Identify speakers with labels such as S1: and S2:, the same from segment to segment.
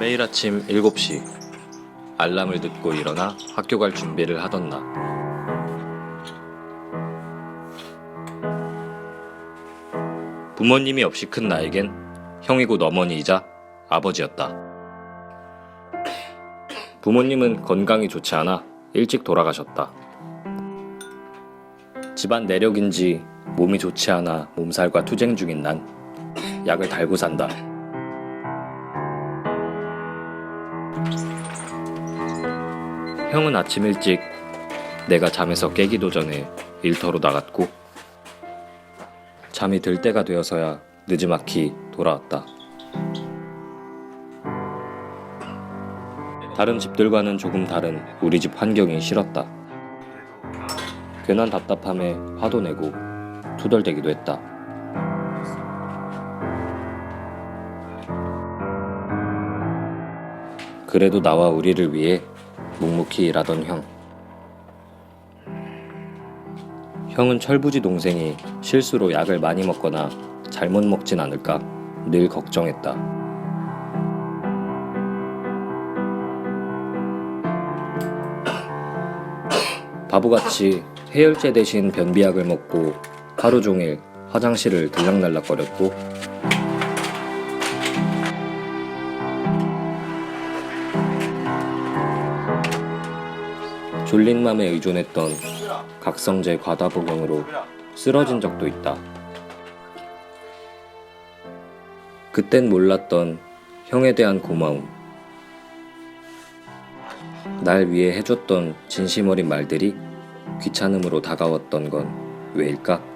S1: 매일 아침 7시 알람을 듣고 일어나 학교 갈 준비를 하던 나 부모님이 없이 큰 나에겐 형이고 어머니이자 아버지였다. 부모님은 건강이 좋지 않아 일찍 돌아가셨다. 집안 내력인지 몸이 좋지 않아 몸살과 투쟁 중인 난 약을 달고 산다. 형은 아침 일찍 내가 잠에서 깨기도 전에 일터로 나갔고 잠이 들 때가 되어서야 늦지막히 돌아왔다. 다른 집들과는 조금 다른 우리 집 환경이 싫었다. 괜한 답답함에 화도 내고 투덜대기도 했다. 그래도 나와 우리를 위해 묵묵히 일하던 형. 형은 철부지 동생이 실수로 약을 많이 먹거나 잘못 먹진 않을까 늘 걱정했다. 바보같이 해열제 대신 변비약을 먹고 하루 종일 화장실을 들락날락거렸고 졸린 맘에 의존했던 각성제 과다 복용으로 쓰러진 적도 있다. 그땐 몰랐던 형에 대한 고마움. 날 위해 해줬던 진심 어린 말들이 귀찮음으로 다가왔던 건 왜일까?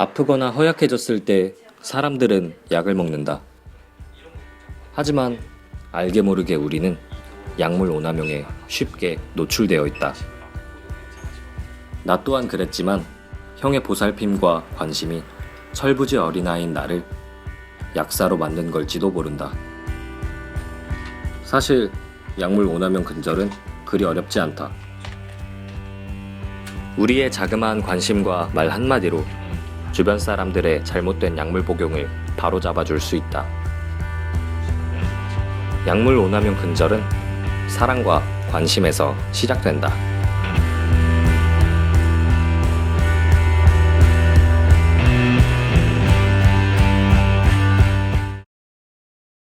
S1: 아프거나 허약해졌을 때 사람들은 약을 먹는다. 하지만 알게 모르게 우리는 약물 오남용에 쉽게 노출되어 있다. 나 또한 그랬지만 형의 보살핌과 관심이 철부지 어린아이인 나를 약사로 만든 걸지도 모른다. 사실 약물 오남용 근절은 그리 어렵지 않다. 우리의 자그마한 관심과 말 한마디로 주변 사람들의 잘못된 약물 복용을 바로 잡아 줄 수 있다. 약물 오남용 근절은 사랑과 관심에서 시작된다.